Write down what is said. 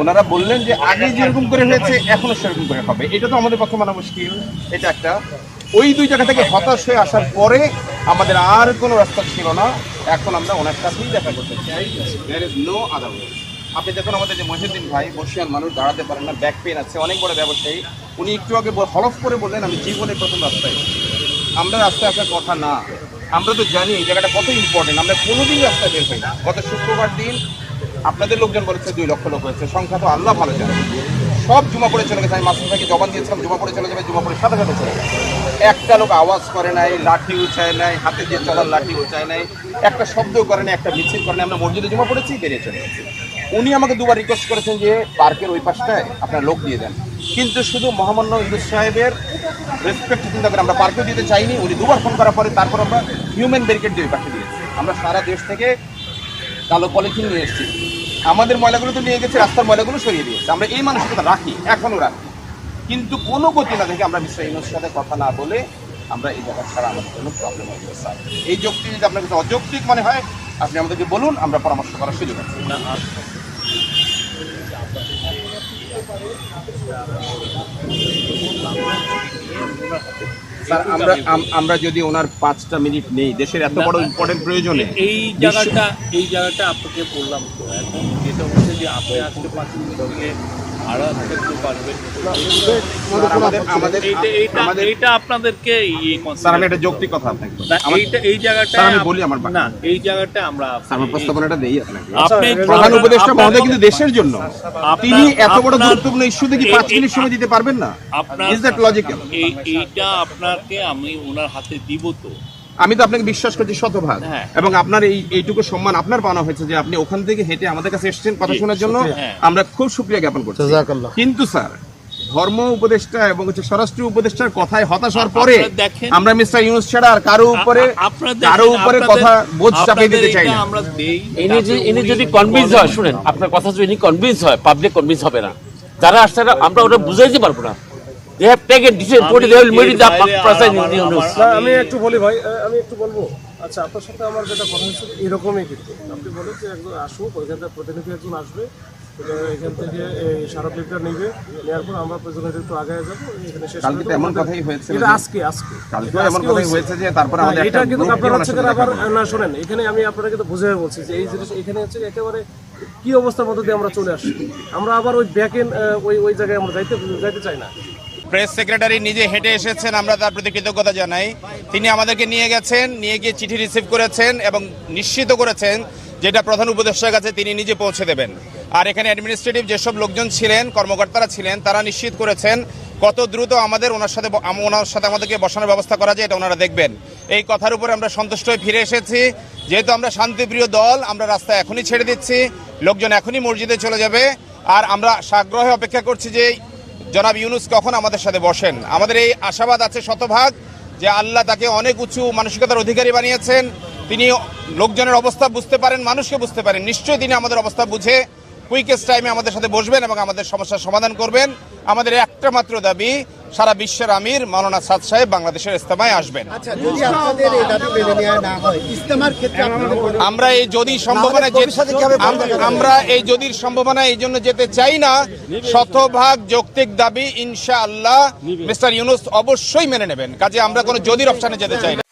ওনারা বললেন যে আগে যেরকম করে হয়েছে, এখনও সেরকম করে হবে। এটা তো আমাদের পক্ষে মানা মুশকিল। এটা একটা। ওই দুই জায়গা থেকে হতাশ হয়ে আসার পরে আমাদের আর কোনো রাস্তা ছিল না। এখন আমরা ওনার কাছেই দেখা করতে চাই। আপনি দেখুন আমাদের যে মহিউদ্দিন ভাই, বর্ষিয়ান মানুষ, দাঁড়াতে পারেন না। ব্যাক পেন আছে, অনেক বড় ব্যবসায়ী। উনি একটু আগে হলফ করে বললেন, আমি জীবনে প্রথম রাস্তায় আমরা রাস্তায় আসার কথা না। আমরা তো জানি এই জায়গাটা কত ইম্পর্টেন্ট আমরা কোনোদিন রাস্তায় বের হই না। গত শুক্রবার দিন আপনাদের লোকজন বলেছে দুই লক্ষ লোক হয়েছে। সংখ্যা তো আল্লাহ ভালো জানে। সব জুমা পড়ে চলে গেছে। আমি মাসুম ভাইকে জবান দিয়েছিলাম, জুমা পড়ে চলে যাবে, জুমা পড়ে সাথে সাথে চলে একটা লোক আওয়াজ করে নাই, লাঠি উঁচায় নাই, হাতে দিয়ে চলার লাঠি উঁচায় নাই, একটা শব্দ করে নাই, একটা মিছিল করে নাই। আমরা মসজিদে জমা পড়েছি, বেরিয়ে চলে গেছি। উনি আমাকে দুবার রিকোয়েস্ট করেছেন যে, পার্কের ওই পাশটায় আপনার লোক দিয়ে দেন। কিন্তু শুধু মহামান্য ইন্দুস সাহেবের রেসপেক্ট চিন্তা করে আমরা পার্কেও দিতে চাইনি, উনি দুবার ফোন করার পরে তারপর আমরা হিউম্যান ব্যারিকেড দিয়ে পাঠিয়ে দিয়েছি। আমরা সারা দেশ থেকে কালো পলিথিন নিয়ে এসেছি। আমাদের ময়লাগুলো তো নিয়ে গেছে, রাস্তার ময়লাগুলো সরিয়ে দিয়েছে। আমরা এই মানসিকতা রাখি, এখনও রাখি। কিন্তু কোনো গতি না দেখে আমরা মিস্টার ইউনুস সাথে কথা না বলে আমরা এই জায়গা ছাড়া আমাদের কোনো প্রবলেম হয়ে স্যার। এই যুক্তি যদি আপনার কাছে অযৌক্তিক মনে হয়, আপনি আমাদেরকে বলুন, আমরা পরামর্শ করার সুযোগ আছে। আমরা আমরা যদি ওনার পাঁচটা মিনিট নেই দেশের এত বড় ইম্পর্টেন্ট প্রয়োজনে এই জায়গাটা এই জায়গাটা আপনাকে বললাম তো এখন যেটা হচ্ছে যে আপনি আজকে পাঁচ মিনিট দিলে আরও পারবেন স্যার, আমাদের আমাদের এইটা এইটা আমাদের এইটা আপনাদেরকে স্যার আমি একটা যৌক্তিক কথা আপনাকে বলি। না, আমার- এইটা এই জায়গাটা আমি বলি আমার না এই জায়গাটা আমরা আমার প্রস্তাবনাটা দেই আপনাকে। আপনি প্রধান উপদেষ্টা মহোদয় কিন্তু দেশের জন্য। তিনি এত বড় গুরুত্বপূর্ণ ইস্যুতে কি পাঁচ মিনিট সময় দিতে পারবেন না? আপনার ইজ দ্যাট লজিক্যাল এইটা আপনাকে আমি ওনার হাতে দিব তো। আমি তো আপনাকে বিশ্বাস করছি শতভাগ। হ্যাঁ। এবং আপনার এই এইটুকু সম্মান আপনার পাওয়া হয়েছে যে আপনি ওখান থেকে হেঁটে আমাদের কাছে এসেছেন কথা শোনার জন্য। হ্যাঁ। আমরা খুব সুক্রিয়া জ্ঞাপন করছি। কিন্তু স্যার ধর্ম উপদেষ্টা এবং হচ্ছে স্বরাষ্ট্র উপদেষ্টার কথায় হতাশ হওয়ার পরে আমরা মিস্টার ইউনুস ছাড়া আর কারও উপরে কারও উপরে কথা বোঝ চাপিয়ে দিতে চাই না। ইনি যদি ইনি যদি কনভিন্স হয় শুনেন আপনার কথা যদি ইনি কনভিন্স হয় পাবলিক কনভিন্স হবে না। যারা আসছে আমরা ওটা বুঝাইতে পারব না। আমি একটু বলি ভাই আমি একটু বলব। আচ্ছা আপনার সাথে আমার যেটা কথা হচ্ছে এরকমই কিন্তু। আপনি বলেন যে একজন আসুক ওইখান থেকে প্রতিনিধি একজন আসবে এটা এখান থেকে স্মারকলিপিটা নেবে নেওয়ার পর আমরা প্রয়োজন একটু আগে যাব এখানে শেষ কালকে তো এমন কথাই হয়েছে এটা আজকে আজকে। কালকেও এমন কথাই হয়েছে। হয়েছে যে তারপরে আমাদের এটা কিন্তু আপনার হচ্ছে আবার না শোনেন এখানে আমি আপনারা কিন্তু বুঝে বলছি যে এই জিনিস এখানে হচ্ছে একেবারে কি অবস্থার মধ্যে দিয়ে আমরা চলে আসছি? আমরা আবার ওই ব্যাক এন ওই ওই জায়গায় আমরা যাইতে যাইতে চাই না। প্রেস সেক্রেটারি নিজে হেঁটে এসেছেন, আমরা তার প্রতি কৃতজ্ঞতা জানাই। তিনি আমাদেরকে নিয়ে গেছেন, নিয়ে গিয়ে চিঠি রিসিভ করেছেন এবং নিশ্চিত করেছেন যেটা প্রধান উপদেষ্টার কাছে তিনি নিজে পৌঁছে দেবেন। আর এখানে অ্যাডমিনিস্ট্রেটিভ যেসব লোকজন ছিলেন, কর্মকর্তারা ছিলেন, তারা নিশ্চিত করেছেন কত দ্রুত আমাদের ওনার সাথে ওনার সাথে আমাদেরকে বসানোর ব্যবস্থা করা যায়, এটা ওনারা দেখবেন। এই কথার উপরে আমরা সন্তুষ্ট হয়ে ফিরে এসেছি। যেহেতু আমরা শান্তিপ্রিয় দল, আমরা রাস্তা এখনই ছেড়ে দিচ্ছি, লোকজন এখনই মসজিদে চলে যাবে। আর আমরা সাগ্রহে অপেক্ষা করছি যে জনাব ইউনুস কখন আমাদের সাথে বসেন? আমাদের এই আশাবাদ আছে শতভাগ যে আল্লাহ তাকে অনেক উঁচু মানসিকতার অধিকারী বানিয়েছেন। তিনি লোকজনের অবস্থা বুঝতে পারেন, মানুষকে বুঝতে পারেন। নিশ্চয়ই তিনি আমাদের অবস্থা বুঝে কুইকেস্ট টাইমে আমাদের সাথে বসবেন এবং আমাদের সমস্যার সমাধান করবেন। আমাদের একটা মাত্র দাবি সারা বিশ্বের আমির মাওলানা সাদ সাহেব বাংলাদেশের ইস্তেমায় আসবেন। আচ্ছা আমরা এই যদি সম্ভাবনা? আমরা এই যদির সম্ভাবনা এই জন্য যেতে চাই না। শতভাগ যৌক্তিক দাবি ইনশাআল্লাহ মিস্টার ইউনুস অবশ্যই মেনে নেবেন। কাজে আমরা কোনো যদির অপশানে যেতে চাই না।